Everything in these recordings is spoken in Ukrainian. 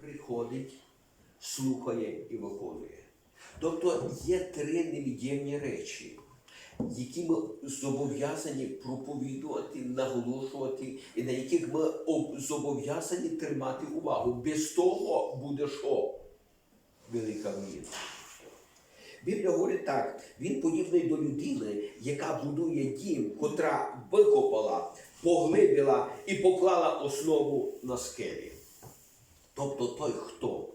приходить, слухає і виконує. Тобто є три невід'ємні речі, які ми зобов'язані проповідувати, наголошувати, і на яких ми зобов'язані тримати увагу. Без того буде що? Велика руїна. Біблія говорить так: він подібний до людини, яка будує дім, котра викопала, поглибила і поклала основу на скелі. Тобто той, хто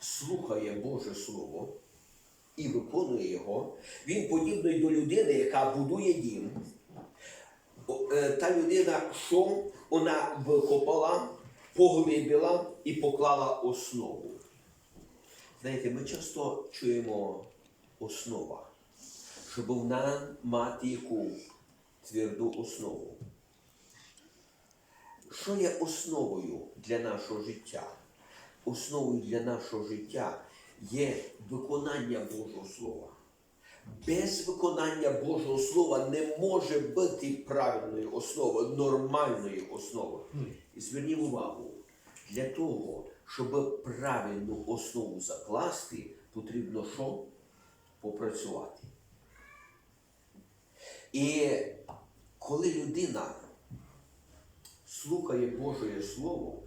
слухає Боже Слово і виконує його, він подібний до людини, яка будує дім. Е, Та людина, що вона викопала, поглибила і поклала основу. Знаєте, ми часто чуємо основа, щоб вона мати яку тверду основу. Що є основою для нашого життя? Основою для нашого життя є виконання Божого Слова. Без виконання Божого Слова не може бути правильної основи, нормальної основи. І зверніть увагу, для того, щоб правильну основу закласти, потрібно що? Попрацювати. І коли людина слухає Боже Слово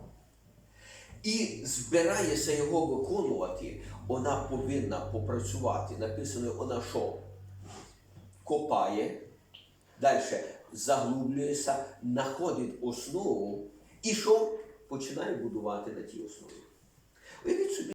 і збирається його виконувати, вона повинна попрацювати. Написано, вона що? Копає, далі заглублюється, знаходить основу і що? Починає будувати на тій основі. Уявіть собі,